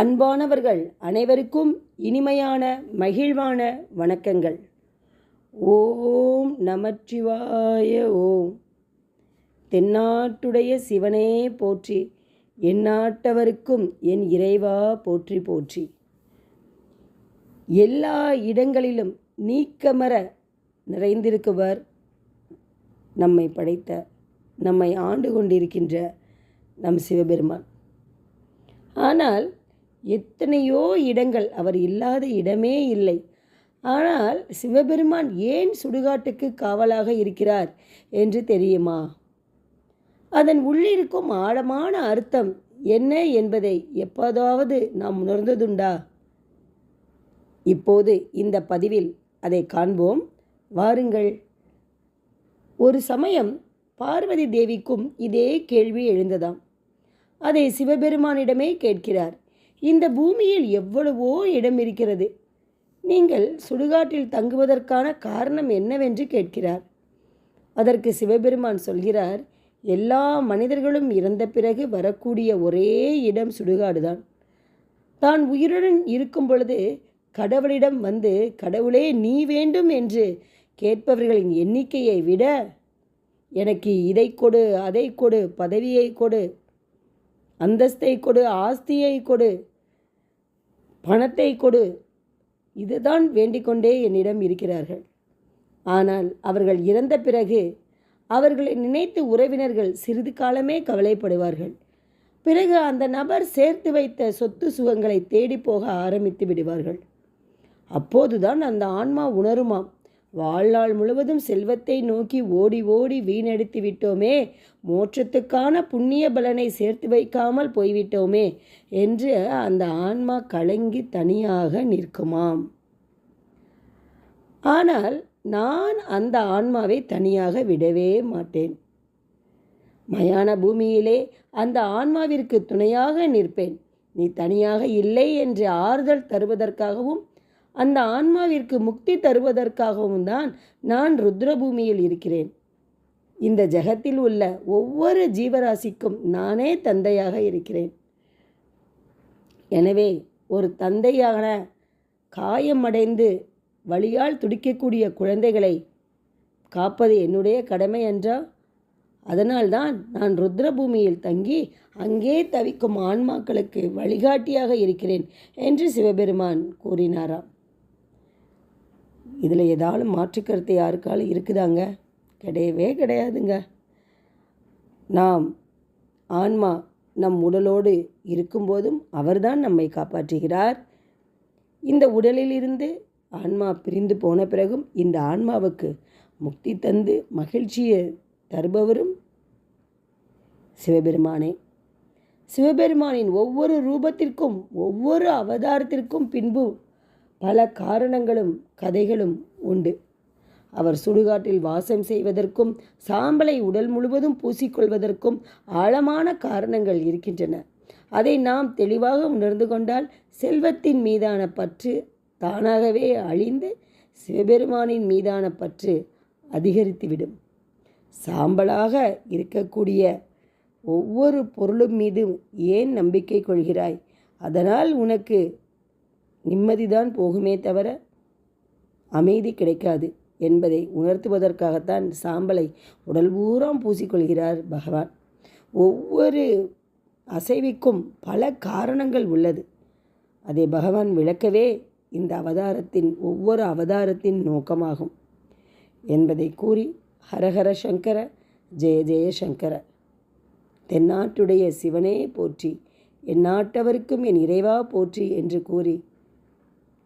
அன்பானவர்கள் அனைவருக்கும் இனிமையான மகிழ்வான வணக்கங்கள். ஓம் நமச்சிவாய ஓம். தென்னாட்டுடைய சிவனே போற்றி எந்நாட்டவருக்கும் என் இறைவா போற்றி போற்றி. எல்லா இடங்களிலும் நீக்கமர நிறைந்திருக்குவர் நம்மை படைத்த நம்மை ஆண்டு கொண்டிருக்கின்ற நம் சிவபெருமான். ஆனால் எத்தனையோ இடங்கள் அவர் இல்லாத இடமே இல்லை. ஆனால் சிவபெருமான் ஏன் சுடுகாட்டுக்கு காவலாக இருக்கிறார் என்று தெரியுமா? அதன் உள்ளிருக்கும் ஆழமான அர்த்தம் என்ன என்பதை எப்போதாவது நாம் உணர்ந்ததுண்டா? இப்போது இந்த பதிவில் அதை காண்போம். வாருங்கள். ஒரு சமயம் பார்வதி தேவிக்கும் இதே கேள்வி எழுந்ததாம். அதை சிவபெருமானிடமே கேட்கிறார். இந்த பூமியில் எவ்வளவோ இடம் இருக்கிறது. நீங்கள் சுடுகாட்டில் தங்குவதற்கான காரணம் என்னவென்று கேட்கிறார். அதற்கு சிவபெருமான் சொல்கிறார் எல்லா மனிதர்களும் இறந்த பிறகு வரக்கூடிய ஒரே இடம் சுடுகாடுதான். தான் உயிருடன் இருக்கும் பொழுது கடவுளிடம் வந்து கடவுளே நீ வேண்டும் என்று கேட்பவர்களின் எண்ணிக்கையை விட எனக்கு இதை கொடு அதை கொடு பதவியை கொடு அந்தஸ்தை கொடு ஆஸ்தியை கொடு பணத்தை கொடு. இதுதான் வேண்டிக்கொண்டே என்னிடம் இருக்கிறார்கள். ஆனால் அவர்கள் இறந்த பிறகு அவர்களை நினைத்து உறவினர்கள் சிறிது காலமே கவலைப்படுவார்கள். பிறகு அந்த நபர் சேர்த்து வைத்த சொத்து சுகங்களை தேடி போக ஆரம்பித்து விடுவார்கள். அப்போதுதான் அந்த ஆன்மா உணருமாம். வாழ்நாள் முழுவதும் செல்வத்தை நோக்கி ஓடி ஓடி வீணடித்து விட்டோமே. மோட்சத்துக்கான புண்ணிய பலனை சேர்த்து வைக்காமல் போய்விட்டோமே என்று அந்த ஆன்மா கலங்கி தனியாக நிற்குமாம். ஆனால் நான் அந்த ஆன்மாவை தனியாக விடவே மாட்டேன். மயான பூமியிலே அந்த ஆன்மாவிற்கு துணையாக நிற்பேன். நீ தனியாக இல்லை என்று ஆறுதல் தருவதற்காகவும் அந்த ஆன்மாவிற்கு முக்தி தருவதற்காகவும் தான் நான் ருத்ரபூமியில் இருக்கிறேன். இந்த ஜகத்தில் உள்ள ஒவ்வொரு ஜீவராசிக்கும் நானே தந்தையாக இருக்கிறேன். எனவே ஒரு தந்தையான காயமடைந்து வழியால் துடிக்கக்கூடிய குழந்தைகளை காப்பது என்னுடைய கடமை என்றா? அதனால்தான் நான் ருத்ரபூமியில் தங்கி அங்கே தவிக்கும் ஆன்மாக்களுக்கு வழிகாட்டியாக இருக்கிறேன் என்று சிவபெருமான் கூறினாராம். இதில் ஏதாவது மாற்றுக்கருத்து யாருக்காலும் இருக்குதாங்க? கிடையவே கிடையாதுங்க. நாம் ஆன்மா நம் உடலோடு இருக்கும்போதும் அவர்தான் நம்மை காப்பாற்றுகிறார். இந்த உடலிலிருந்து ஆன்மா பிரிந்து போன பிறகும் இந்த ஆன்மாவுக்கு முக்தி தந்து மகிழ்ச்சியை தருபவரும் சிவபெருமானே. சிவபெருமானின் ஒவ்வொரு ரூபத்திற்கும் ஒவ்வொரு அவதாரத்திற்கும் பின்பு பல காரணங்களும் கதைகளும் உண்டு. அவர் சுடுகாட்டில் வாசம் செய்வதற்கும் சாம்பலை உடல் முழுவதும் பூசிக்கொள்வதற்கும் ஆழமான காரணங்கள் இருக்கின்றன. அதை நாம் தெளிவாக உணர்ந்து கொண்டால் செல்வத்தின் மீதான பற்று தானாகவே அழிந்து சிவபெருமானின் மீதான பற்று அதிகரித்துவிடும். சாம்பலாக இருக்கக்கூடிய ஒவ்வொரு பொருளும் மீதும் ஏன் நம்பிக்கை கொள்கிறாய்? அதனால் உனக்கு நிம்மதிதான் போகுமே தவிர அமைதி கிடைக்காது என்பதை உணர்த்துவதற்காகத்தான் சாம்பலை உடல் பூராம் பூசிக்கொள்கிறார் பகவான். ஒவ்வொரு அசைவிக்கும் பல காரணங்கள் உள்ளது. அதை பகவான் விளக்கவே இந்த அவதாரத்தின் ஒவ்வொரு அவதாரத்தின் நோக்கமாகும் என்பதை கூறி ஹரஹர சங்கர ஜெய ஜெய சங்கர. தென்னாட்டுடைய சிவனே போற்றி என் நாட்டவருக்கும் என் இறைவா போற்றி என்று கூறி